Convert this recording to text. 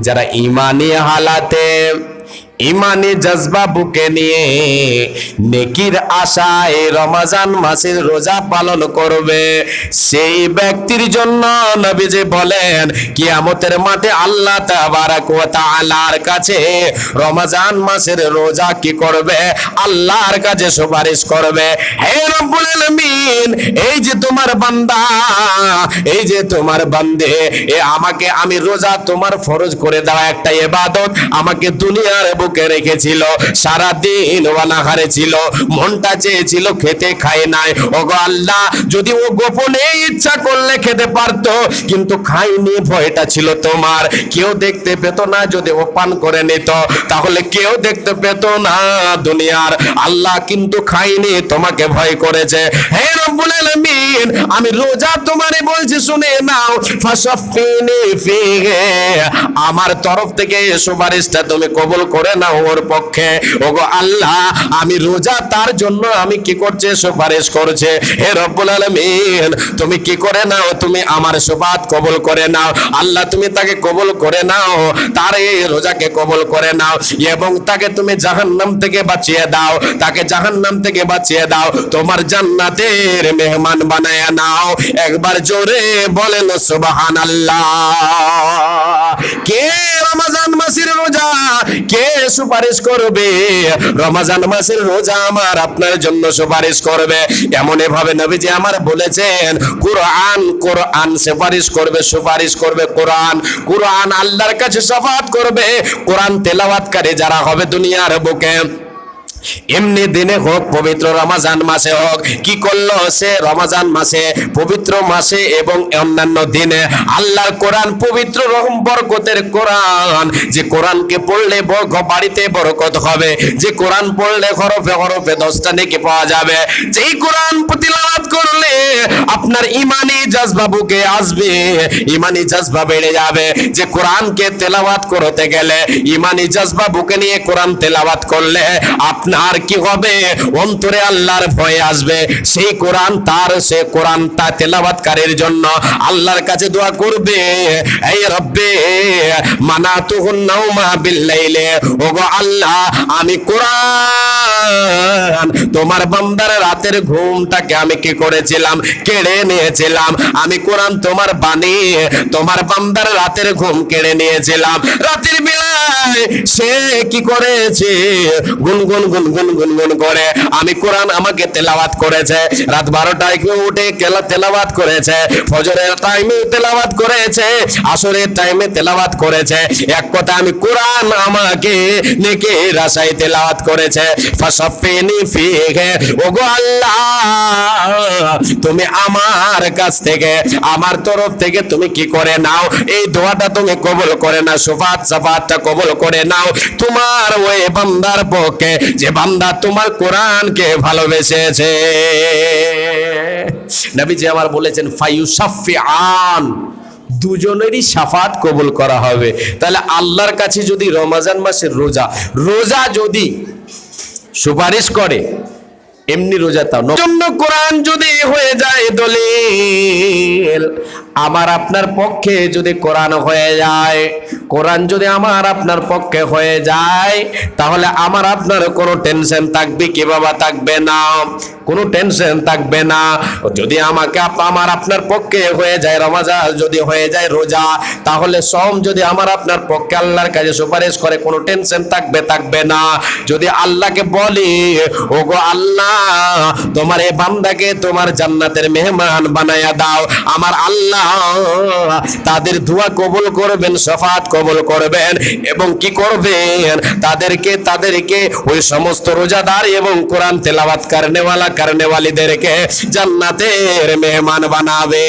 যারা ইমানি হালাতে ইমানি জজবা বুকে নিয়ে নেকির আশায় রমাজান মাসের রোজা পালন করবে। সেই ব্যক্তির জন্য নবীজি বলেন, কিয়ামতের মাঠে আল্লাহ তাবারাক ওয়া তাআলার কাছে রমাজান মাসের রোজা কি করবে? আল্লাহর কাছে সুপারিশ করবে। হে রব্বুল আলামিন, এই যে তোমার বান্দা, এই যে তোমার বান্দে, এ আমাকে আমি রোজা তোমার ফরজ করে দেওয়া একটা ইবাদত, আমাকে দুনিয়ার বুকে রেখেছিল সারা দিন ওয়ানাহারে ছিল, মনটা চেয়েছিল খেতে খায় নাই। ওগো আল্লাহ, যদি ও গোপনে ইচ্ছা করলে খেতে পারতো, কিন্তু খাইনি ভয়টা ছিল তোমার। কেউ দেখতে পেত না, যদি ও পান করে নিত, তাহলে কেউ দেখতে পেত না দুনিয়ার। আল্লাহ কিন্তু খাইনি তোমাকে ভয় করেছে। হে রব্বুল আলামিন, আমি রোজা তোমারে বলছি, শুনে নাও। ফাসাফিনি ফিহে, আমার তরফ থেকে সুপারিশটা তুমি কবুল করে নাও ওর পক্ষে। ওগো আল্লাহ, আমি রোজা তার জন্য আমি কি করছে? সুপারিশ করছে। হে রব্বুল তুমি কি করে নাও? তুমি আমার সুবাদ করে নাও। আল্লাহ, তুমি তাকে করে নাও। তার এই রোজাকে করে নাও। এবং তাকে তুমি জাহান্নাম থেকে বাঁচিয়ে দাও। তাকে থেকে বাঁচিয়ে দাও। তোমার জান্নাতের মেহমান বানায় নাও। একবার জোরে বলেন কে রমজান মাসের রোজা? সুপারিশ করবে। রমাজান মাসের রোজা আমার আপনার জন্য সুপারিশ করবে। এমন এভাবে নবীজি আমার বলেছেন, কোরআন কোরআন সুপারিশ করবে সুপারিশ করবে, কোরআন। কোরআন আল্লাহর কাছে সফাত করবে। কোরআন তেলাওয়াতকারী যারা হবে দুনিয়ার বুকে। এমনি দিনে হোক, পবিত্র রমাজান মাসে হোক, কি করল সে রমাজান মাসে, পবিত্র মাসে এবং অন্যান্য দিনে? আল্লাহর কোরআন পবিত্র রকম বরকতের কোরআন। যে কোরআনকে পড়লে বাড়িতে বরকত হবে। যে কোরআন পড়লে হরফে হরফে দশটা নেকি পাওয়া যাবে। যেই কোরআন প্রতিলাবাদ করলে আপনার ইমানি জজবা বুকে আসবে, ইমানি জজবা বেড়ে যাবে। যে কোরআনকে তেলাওয়াত করতে গেলে, ইমানি জজবা বুকে নিয়ে কোরআন তেলাওয়াত করলে আপনার কি হবে? অন্তরে আল্লাহর ভয় আসবে। সেই কোরআন তার, সে কোরআন তা তেলাওয়াতকারীর জন্য আল্লাহর কাছে দোয়া করবে। এই রব্বে মানাতুহুন নাওমা বিল্লাইলে। ওগো আল্লাহ, আমি কোরআন, তোমার বান্দার রাতের ঘুমটাকে আমি কি করেছিলাম? কেড়ে নিয়েছিলাম। আমি কোরআন তোমার বাণী, তোমার বান্দার রাতের ঘুম কেড়ে নিয়েছিলাম। রাতের বেলায় সে কি করেছে? গুনগুন গুনগুন গুনগুন করে। আমি কোরআন আমাকে তেলাওয়াত করেছে। রাত বারোটায় কেউ উঠে কেলা তেলাওয়াত করেছে। ফজরের টাইমে তেলাওয়াত করেছে। আসরের টাইমে তেলাওয়াত করেছে। এক কথা, আমি কোরআন আমাকে নেকে রাসাই তেলাওয়াত করেছে। ফাসাফিনি ফিহে, ওগো আল্লাহ, তুমি আমার কাছ থেকে, আমার তরফ থেকে তুমি কি করে নাও? এই দোয়াটা তুমি কবুল করে না সুফাত সাফাতটা কবুল করে নাও। তোমার ওই বান্দার পক্ষে যে বান্দা তোমার কোরআনকে ভালোবেসেছে। নবীজি আমার বলেছেন ফায়ুসাফি আন দুজনেরই সাফাত কবুল করা হবে। তাহলে আল্লাহর কাছে যদি রমাজান মাসের রোজা রোজা যদি সুপারিশ করে, এমনি রোজা তাও জন্য কোরআন যদি হয়ে যায় দলিল, আমার আপনার পক্ষে যদি কোরআন হয়ে যায় কোরআন যদি আমার আপনার পক্ষে হয়ে যায়, তাহলে আমার আপনার কোনো টেনশন থাকবে কি বাবা? থাকবে না। কোনো টেনশন থাকবে না। যদি আমাকে আমার আপনার পক্ষে হয়ে যায় রমাজা যদি হয়ে যায়, রোজা, তাহলে সম যদি আমার আপনার পক্ষে আল্লাহর কাছে সুপারিশ করে, কোনো টেনশন থাকবে থাকবে না। যদি আল্লাহকে বলি, ওগো আল্লাহ, তোমার এই বান্দাকে তোমার জান্নাতের মেহমান বানায়া দাও। আমার আল্লাহ তাদের দোয়া কবুল করবেন সফাত কবুল করবেন এবং কি করবেন? তাদেরকে তাদেরকে ওই সমস্ত রোজাদার এবং কোরআন তেলাওয়াত কারণেওয়ালা কারণেওয়ালিদেরকে জান্নাতের মেহমান বানাবে।